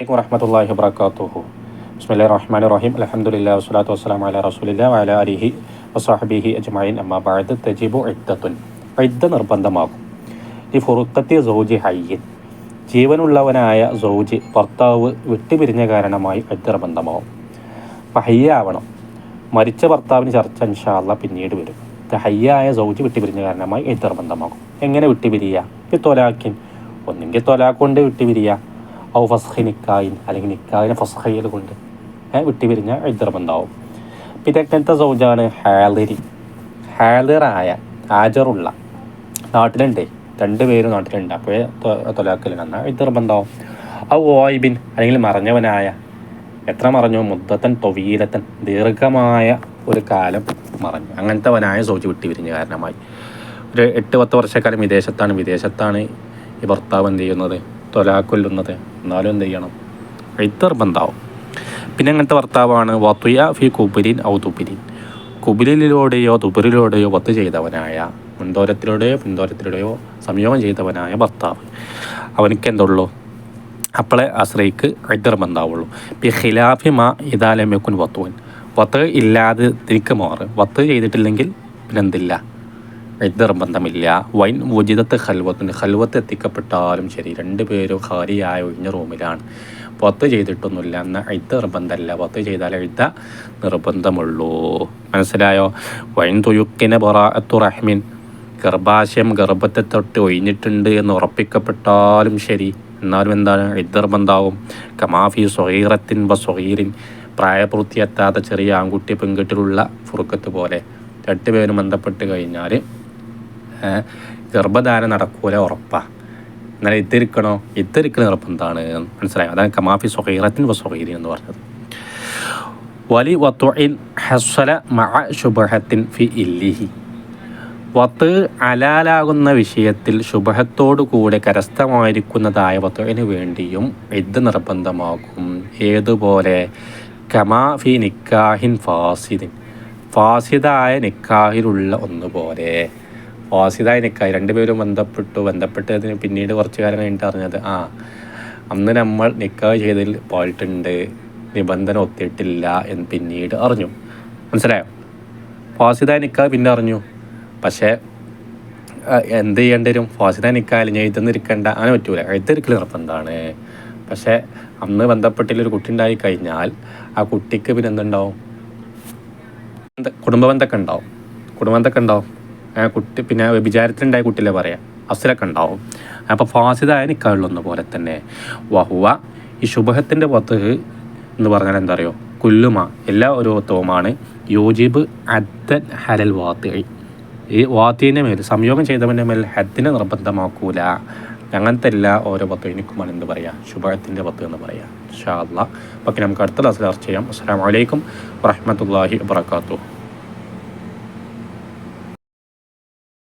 അലൈക്കും വറഹമത്തല്ലാഹി വബർക്കാത്തുഹു ബിസ്മില്ലാ റഹ്മാൻ റഹീം അലഹമുല്ലാ വസ്സലാത്തു വസ്സലാം അല റസൂലില്ല വല അലിഹി വസാഹബിഹി അജ്മൈൻ അമ്മ ബാദ് തജീബു ഇദ്ദത്തുൻ ഇദ്ദ നിർബന്ധമാകും ഈ ഫുറുക്കത്തി സൗജി ഹയ്യൻ ജീവനുള്ളവനായ സൗജി ഭർത്താവ് വിട്ടുപിരിഞ്ഞ കാരണമായി ഇദ്ദ നിർബന്ധമാവും. അപ്പം ഹയ്യാവണം മരിച്ച ഭർത്താവിന് ചർച്ച ഇൻഷാല്ല പിന്നീട് വരും. ഹയ്യായ സൗജി വിട്ടുപിരിഞ്ഞ കാരണമായി ഇദ്ദ നിർബന്ധമാകും എങ്ങനെ വിട്ടുപിരിയുക ഈ തൊലാക്കിൻ ഒന്നെങ്കിൽ തോലാക്കൊണ്ട് കൊണ്ട് ഔ ഫസ്ഹി നിക്കായിൻ അല്ലെങ്കിൽ നിക്കായിനെ ഫസ്ഹയിൽ കൊണ്ട് വിട്ടി പിരിഞ്ഞ ഇദ്രബന്ധാവും പിന്നെ എങ്ങനത്തെ സൗജാണ്? ഹാലിരി ഹാലിറായ ഹാജറുള്ള നാട്ടിലുണ്ട്. രണ്ട് പേരും നാട്ടിലുണ്ട്. അപ്പോഴേ തൊലാക്കലിനാണ് ഇദ്രബന്ധാവും ഔ ഓയിബിൻ അല്ലെങ്കിൽ മറഞ്ഞവനായ എത്ര മറഞ്ഞു? മുദ്ദത്തൻ തൊവീലത്തൻ ദീർഘമായ ഒരു കാലം മറഞ്ഞു. അങ്ങനത്തെവനായ സൗജി വിട്ടി പിരിഞ്ഞ കാരണമായി. ഒരു എട്ട് പത്ത് വർഷക്കാലം വിദേശത്താണ്. വിദേശത്താണ് ഈ ഭർത്താവ് എന്ത് ചെയ്യുന്നത്? തൊലാക്കൊല്ലുന്നത്. എന്നാലും എന്ത് ചെയ്യണം? എഴുത്ത് ബന്ധാവും. പിന്നെ അങ്ങനത്തെ ഭർത്താവാണ് വത്തുയ ഫി കുബിരിൻ ഔ തുബിരിൻ. കുബിലിലൂടെയോ തുബിരിലൂടെയോ വത്ത് ചെയ്തവനായ മുൻതോരത്തിലൂടെയോ പിന്തോരത്തിലൂടെയോ സംയോഗം ചെയ്തവനായ ഭർത്താവ്. അവനിക്ക് എന്തുള്ളൂ അപ്പോളെ ആശ്രയിക്ക് എഴുത്തർ ബന്ധാവുള്ളൂ. പി ഖിലാഫി മാ ഇതാലമ്യക്കുൻ വത്തുവൻ വത്ത് ഇല്ലാതെ തിരിക്ക് മാറ്. വത്ത് ചെയ്തിട്ടില്ലെങ്കിൽ പിന്നെന്തില്ല? നിർബന്ധമില്ല. വൈൻ ഉചിതത്ത് ഹൽവത്തിന് ഹൽവത്ത് എത്തിക്കപ്പെട്ടാലും ശരി രണ്ട് പേരും ഖാരിയായ ഒഴിഞ്ഞ റൂമിലാണ്. പത്ത് ചെയ്തിട്ടൊന്നുമില്ല. എന്നാൽ എഴുത്ത് നിർബന്ധമല്ല. പത്ത് ചെയ്താൽ എഴുത്ത നിർബന്ധമുള്ളൂ. മനസ്സിലായോ? വൈൻ തുയുക്കിന് പുറത്തു റഹ്മിൻ. ഗർഭാശയം ഗർഭത്തെ തൊട്ട് ഒഴിഞ്ഞിട്ടുണ്ട് എന്ന് ഉറപ്പിക്കപ്പെട്ടാലും ശരി. എന്നാലും എന്താണ്? എഴുത്ത് നിർബന്ധമാവും. കമാഫി സ്വഹീറത്തിൻ ബ സ്വഹീറിൻ പ്രായപൂർത്തിയെത്താത്ത ചെറിയ ആൺകുട്ടി പെൺകുട്ടിലുള്ള ഫുറുക്കത്ത് പോലെ. രണ്ടുപേരും ബന്ധപ്പെട്ട് കഴിഞ്ഞാൽ ഗർഭധാരം നടക്കൂല ഉറപ്പാണ് എന്നാൽ ഇത്തിരിക്കണോ? ഇത്തിരിക്കണ എന്താണ്? മനസ്സിലായോ? അതാണ് കമാഫി സൊഹീറത്തിൻ വ സ്വഹീരി എന്ന് പറഞ്ഞത്. വലി വത്തുഇൻ ഹസ്വല മഅ ഫി ഇല്ലിഹി. വത്ത് അലാലാകുന്ന വിഷയത്തിൽ ശുഭഹത്തോടു കൂടെ കരസ്ഥമായിരിക്കുന്നതായ വത്തുവിന് വേണ്ടിയും ഇത് നിർബന്ധമാകും. ഏതുപോലെ? കമാ ഫി നിക്കാഹിൻ ഫാസിദിൻ. ഫാസിദായ നിക്കാഹിലുള്ള ഒന്നുപോലെ വാസിതായ നിക്കായി രണ്ടുപേരും ബന്ധപ്പെട്ടു. ബന്ധപ്പെട്ടതിന് പിന്നീട് കുറച്ച് കാലം കഴിഞ്ഞിട്ട് അറിഞ്ഞത് ആ അന്ന് നമ്മൾ നിക്കാഹ് ചെയ്തതിൽ പോയിട്ടുണ്ട്. നിബന്ധന ഒത്തിട്ടില്ല എന്ന് പിന്നീട് അറിഞ്ഞു. മനസ്സിലായോ? ഫാസിദായ നിക്കാഹ് പിന്നെ അറിഞ്ഞു. പക്ഷേ എന്ത് ചെയ്യേണ്ടി വരും? ഫാസിദായ നിക്കാഹ് ഞാൻ എഴുതുന്നിരിക്കേണ്ട അങ്ങനെ പറ്റൂല. എഴുതിരിക്കൽ നിർബന്ധമാണ്. പക്ഷേ അന്ന് ബന്ധപ്പെട്ടില്ലൊരു കുട്ടി ഉണ്ടായി കഴിഞ്ഞാൽ ആ കുട്ടിക്ക് പിന്നെ എന്തുണ്ടാവും കുടുംബ ബന്ധമൊക്കെ ഉണ്ടാവും. കുടുംബ ബന്ധമൊക്കെ ഉണ്ടാവും. കുട്ടി പിന്നെ വിചാരത്തിലുണ്ടായ കുട്ടിയിലെ പറയാം? അസിലൊക്കെ ഉണ്ടാവും. അപ്പോൾ ഫാസിദായ നിക്കാളുള്ള പോലെ തന്നെ. വഹുവ ഈ ശുഭഹത്തിന്റെ പുറത്ത് എന്ന് പറഞ്ഞാൽ എന്താ പറയുക കുല്ലുമ എല്ലാ ഒരു തോമാണ് യോജിബ് അദ്ദൻ ഹലൽ വാത്തി ഈ വാത്തിന്റെ മേൽ സംയോഗം ചെയ്തവന്റെ മേൽ ഹദ്ദിനെ നിർബന്ധമാക്കൂല. അങ്ങനത്തെ എല്ലാ ഓരോ പത്ത് എനിക്കുമാണ് എന്ത് പറയുക ശുഭത്തിന്റെ പത്ത് എന്ന് പറയാം. ഷാ അല്ല അപ്പം നമുക്ക് അടുത്ത ക്ലാസ്സിൽ ചർച്ച ചെയ്യാം. അസ്സാം വലൈക്കും വറഹമത്തല്ലാഹി വാത്തു